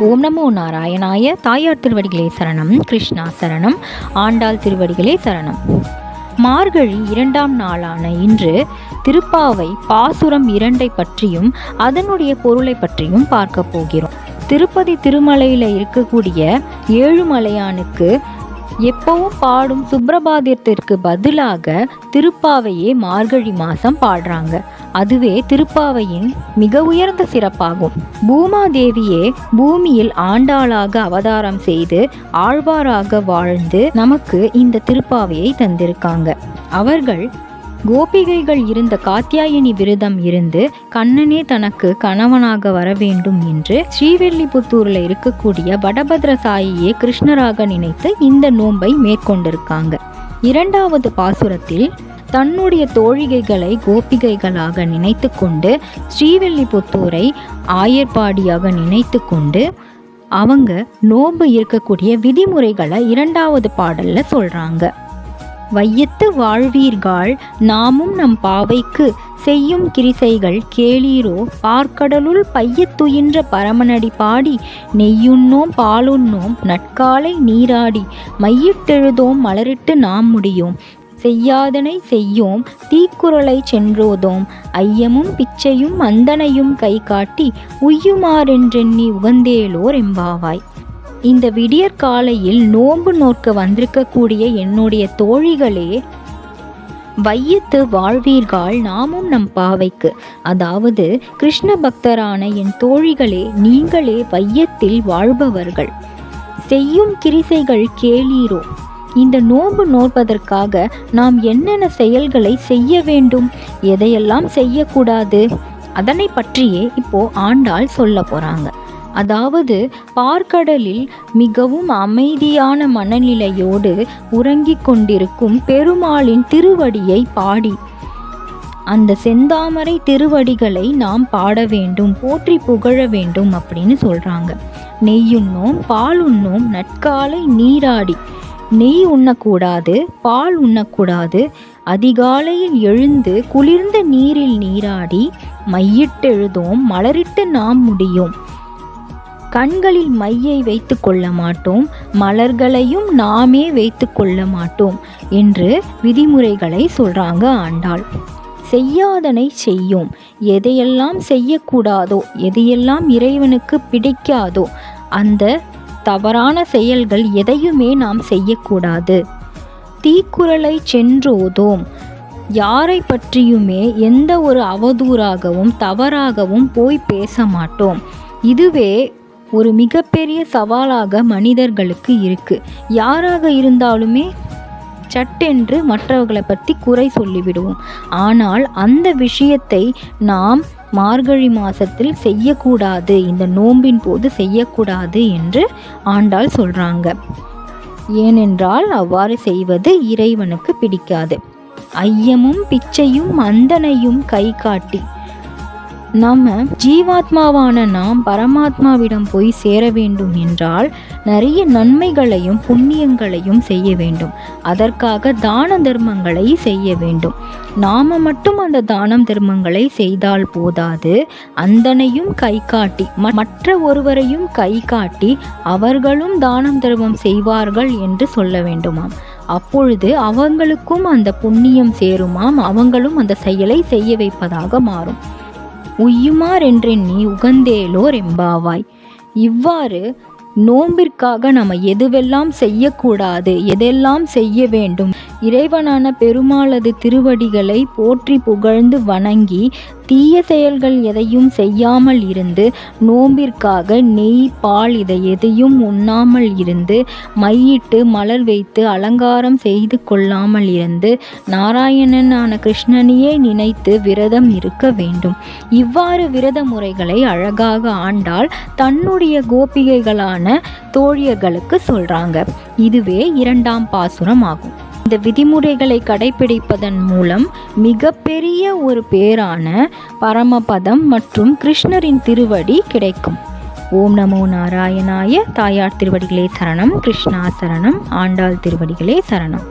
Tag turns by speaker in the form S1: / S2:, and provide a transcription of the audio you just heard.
S1: ஓம் நமோ நாராயணாய தாயார் திருவடிகளே சரணம் கிருஷ்ணா சரணம் ஆண்டாள் திருவடிகளே சரணம். மார்கழி இரண்டாம் நாளான இன்று திருப்பாவை பாசுரம் இரண்டை பற்றியும் அதனுடைய பொருளை பற்றியும் பார்க்க போகிறோம். திருப்பதி திருமலையில் இருக்கக்கூடிய ஏழுமலையானுக்கு எப்பவும் பாடும் சுப்பிரபாதத்திற்கு பதிலாக திருப்பாவையே மார்கழி மாதம் பாடுறாங்க. அதுவே திருப்பாவையின் மிக உயர்ந்த சிறப்பாகும். பூமாதேவியே பூமியில் ஆண்டாளாக அவதாரம் செய்து ஆழ்வாராக வாழ்ந்து நமக்கு இந்த திருப்பாவையை தந்திருக்காங்க. அவர்கள் கோபிகைகள் இருந்த காத்தியாயினி விரதம் இருந்து கண்ணனே தனக்கு கணவனாக வர வேண்டும் என்று ஸ்ரீவெல்லிபுத்தூரில் இருக்கக்கூடிய வடபத்ர சாயியே கிருஷ்ணராக நினைத்து இந்த நோன்பை மேற்கொண்டிருக்காங்க. இரண்டாவது பாசுரத்தில் தன்னுடைய தோழிகைகளை கோபிகைகளாக நினைத்து கொண்டு ஸ்ரீவெல்லிபுத்தூரை ஆயர்பாடியாக நினைத்து கொண்டு அவங்க நோன்பு இருக்கக்கூடிய விதிமுறைகளை இரண்டாவது பாடல்ல சொல்றாங்க. வையத்து வாழ்வீர்கள் நாமும் நம் பாவைக்கு செய்யும் கிரிசைகள் கேளீரோ? பார்க்கடலுள் பையத்துயின்ற பரமனடி பாடி நெய்யுண்ணோம் பாலுண்ணோம் நட்காலை நீராடி மையிட்டெழுதோம் மலரிட்டு நாம் முடியும். செய்யாதனை செய்யோம் தீக்குறளை சென்றோதோம். ஐயமும் பிச்சையும் அந்தனையும் கை காட்டி உய்யுமாறென்றெண்ணி உகந்தேலோர் எம்பாவாய். இந்த விடியற் காலையில் நோன்பு நோக்க வந்திருக்கக்கூடிய என்னுடைய தோழிகளே வையத்து வாழ்வீர்கள் நாமும் நம் பாவைக்கு. அதாவது கிருஷ்ண பக்தரான என் தோழிகளே நீங்களே வையத்தில் வாழ்பவர்கள். செய்யும் கிரிசைகள் கேளீரோ? இந்த நோன்பு நோற்பதற்காக நாம் என்னென்ன செயல்களை செய்ய வேண்டும்? எதையெல்லாம் செய்யக்கூடாது? அதனை பற்றியே இப்போ ஆண்டாள் சொல்ல போகிறாங்க அதாவது பார்க்கடலில் மிகவும் அமைதியான மனநிலையோடு உறங்கிக் கொண்டிருக்கும் பெருமாளின் திருவடியை பாடி. அந்த செந்தாமரை திருவடிகளை நாம் பாட வேண்டும் போற்றி புகழ வேண்டும் அப்படின்னு சொல்றாங்க. நெய்யுண்ணோம் பால் உண்ணோம் நட்காலை நீராடி. நெய் உண்ணக்கூடாது பால் உண்ணக்கூடாது. அதிகாலையில் எழுந்து குளிர்ந்த நீரில் நீராடி மையிட்டெழுதோம் மலரிட்டு நாம் முடியும். கண்களில் மையை வைத்து கொள்ள மாட்டோம் மலர்களையும் நாமே வைத்து கொள்ள மாட்டோம் என்று விதிமுறைகளை சொல்றாங்க ஆண்டாள். செய்யாதனை செய்யும். எதையெல்லாம் செய்யக்கூடாதோ எதையெல்லாம் இறைவனுக்கு பிடிக்காதோ அந்த தவறான செயல்கள் எதையுமே நாம் செய்யக்கூடாது. தீக்குறளை சென்றோதோம். யாரை பற்றியுமே எந்த ஒரு அவதூறாகவும் தவறாகவும் போய் பேச மாட்டோம். இதுவே ஒரு மிகப்பெரிய சவாலாக மனிதர்களுக்கு இருக்கு. யாராக இருந்தாலுமே சட்டென்று மற்றவர்களை பற்றி குறை சொல்லிவிடுவோம். ஆனால் அந்த விஷயத்தை நாம் மார்கழி மாதத்தில் செய்யக்கூடாது இந்த நோம்பின் போது செய்யக்கூடாது என்று ஆண்டாள் சொல்கிறாங்க ஏனென்றால் அவ்வாறு செய்வது இறைவனுக்கு பிடிக்காது. ஐயமும் பிச்சையும் அந்தனையும் கை காட்டி நம்ம ஜீவாத்மாவான நாம் பரமாத்மாவிடம் போய் சேர வேண்டும் என்றால் நிறைய நன்மைகளையும் புண்ணியங்களையும் செய்ய வேண்டும். அதற்காக தான தர்மங்களை செய்ய வேண்டும். நாம மட்டும் அந்த தானம் தர்மங்களை செய்தால் போதாது. அந்தனையும் கை காட்டி மற்ற ஒருவரையும் கை காட்டி அவர்களும் தானம் தர்மம் செய்வார்கள் என்று சொல்ல வேண்டுமாம். அப்பொழுது அவங்களுக்கும் அந்த புண்ணியம் சேருமாம். அவங்களும் அந்த செயலை செய்ய வைப்பதாக மாறும். உய்யுமார் நீ உகந்தேலோர் எம்பாவாய் இவ்வாறு நோம்பிற்காக நம்ம எதுவெல்லாம் செய்யக்கூடாது எதெல்லாம் செய்ய வேண்டும் இறைவனான பெருமாளது திருவடிகளை போற்றி புகழ்ந்து வணங்கி தீய செயல்கள் எதையும் செய்யாமல் இருந்து நோம்பிற்காக நெய் பால் இதை எதையும் உண்ணாமல் இருந்து மையிட்டு மலர் வைத்து அலங்காரம் செய்து கொள்ளாமல் இருந்து நாராயணனான கிருஷ்ணனையே நினைத்து விரதம் இருக்க வேண்டும். இவ்வாறு விரத முறைகளை அழகாக ஆண்டால் தன்னுடைய கோபிகைகளான தோழியர்களுக்கு சொல்றாங்க. இதுவே இரண்டாம் பாசுரம் ஆகும். இந்த விதிமுறைகளை கடைபிடிப்பதன் மூலம் மிகப்பெரிய ஒரு பேரான பரமபதம் மற்றும் கிருஷ்ணரின் திருவடி கிடைக்கும். ஓம் நமோ நாராயணாய தாயார் திருவடிகளே சரணம் கிருஷ்ணா சரணம் ஆண்டாள் திருவடிகளே சரணம்.